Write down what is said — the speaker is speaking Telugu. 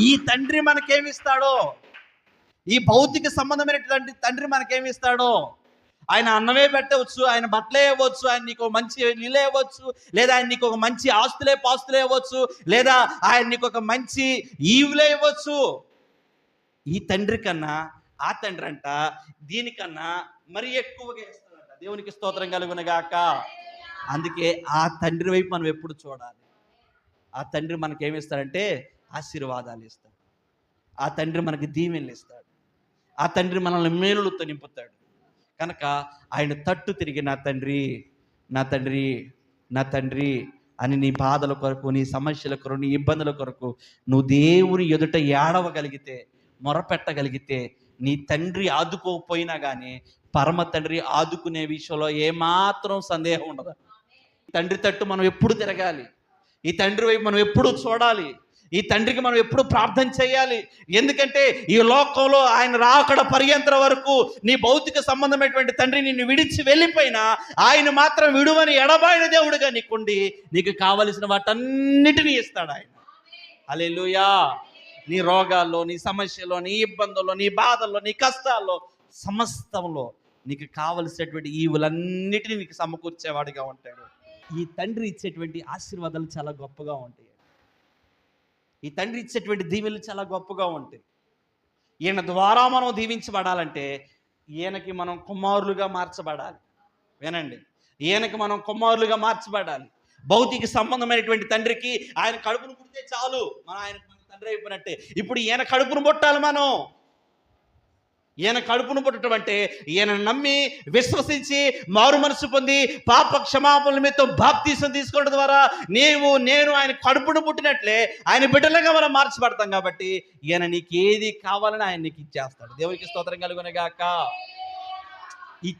ఈ తండ్రి మనకేమిస్తాడో? ఈ భౌతిక సంబంధమైనటువంటి తండ్రి మనకేమిస్తాడో? ఆయన అన్నమే పెట్టవచ్చు ఆయన బట్టలే ఇవ్వచ్చు ఆయన నీకు ఒక మంచి నీళ్ళు ఇవ్వచ్చు లేదా ఆయన నీకు ఒక మంచి ఆస్తులే పాస్తులే ఇవ్వచ్చు లేదా ఆయన నీకు ఒక మంచి ఈవులే ఇవ్వచ్చు. ఈ తండ్రి కన్నా ఆ తండ్రి అంట దీనికన్నా మరి ఎక్కువగా ఇస్తాడంట. దేవునికి స్తోత్రం కలుగునగాక. అందుకే ఆ తండ్రి వైపు మనం ఎప్పుడు చూడాలి. ఆ తండ్రి మనకేమిస్తాడంటే ఆశీర్వాదాలు ఇస్తాడు. ఆ తండ్రి మనకి దీవెనలు ఇస్తాడు. ఆ తండ్రి మనల్ని మేలులతో నింపుతాడు. కనుక ఆయన తట్టు తిరిగి నా తండ్రి నా తండ్రి నా తండ్రి అని నీ బాధల కొరకు నీ సమస్యల కొరకు నీ ఇబ్బందుల కొరకు నువ్వు దేవుని ఎదుట ఏడవగలిగితే మొరపెట్టగలిగితే నీ తండ్రి ఆదుకోకపోయినా కానీ పరమ తండ్రి ఆదుకునే విషయంలో ఏమాత్రం సందేహం ఉండదు. తండ్రి తట్టు మనం ఎప్పుడు తిరగాలి? ఈ తండ్రి వైపు మనం ఎప్పుడు చూడాలి? ఈ తండ్రికి మనం ఎప్పుడు ప్రార్థన చేయాలి. ఎందుకంటే ఈ లోకంలో ఆయన రాకడ పర్యంతర వరకు నీ భౌతిక సంబంధమైనటువంటి తండ్రి నిన్ను విడిచి వెళ్ళిపోయినా ఆయన మాత్రం విడువని ఎడబాయిన దేవుడుగా నీకుండి నీకు కావలసిన వాటన్నిటినీ ఇస్తాడు ఆయన. అలెలుయా నీ రోగాల్లో నీ సమస్యలో నీ ఇబ్బందుల్లో నీ బాధల్లో నీ కష్టాల్లో సమస్తంలో నీకు కావలసినటువంటి ఈవులన్నిటినీ నీకు సమకూర్చేవాడిగా ఉంటాడు. ఈ తండ్రి ఇచ్చేటువంటి ఆశీర్వాదాలు చాలా గొప్పగా ఉంటాయి. ఈ తండ్రి ఇచ్చేటువంటి దీవెనలు చాలా గొప్పగా ఉంటాయి. ఈయన ద్వారా మనం దీవించబడాలంటే ఈయనకి మనం కుమారులుగా మార్చబడాలి. వినండి. ఈయనకి మనం కుమారులుగా మార్చబడాలి. భౌతిక సంబంధమైనటువంటి తండ్రికి ఆయన కడుపును పుడితే చాలు. మనం ఆయన మన తండ్రి అయిపోయినట్టే. ఇప్పుడు ఈయన కడుపును పుట్టాలి మనం. ఈయన కడుపును పుట్టడం అంటే ఈయన నమ్మి విశ్వసించి మారు మనసు పొంది పాప క్షమాపణ నిమిత్తం బాప్తీసం తీసుకోవడం ద్వారా నీవు నేను ఆయన కడుపును పుట్టినట్లే ఆయన బిడ్డలుగా మనం మార్చబడతాం కాబట్టి ఈయన నీకు ఏది కావాలని ఆయన నీకు ఇచ్చేస్తాడు. దేవునికి స్తోత్రం కలుగునగాక. ఈ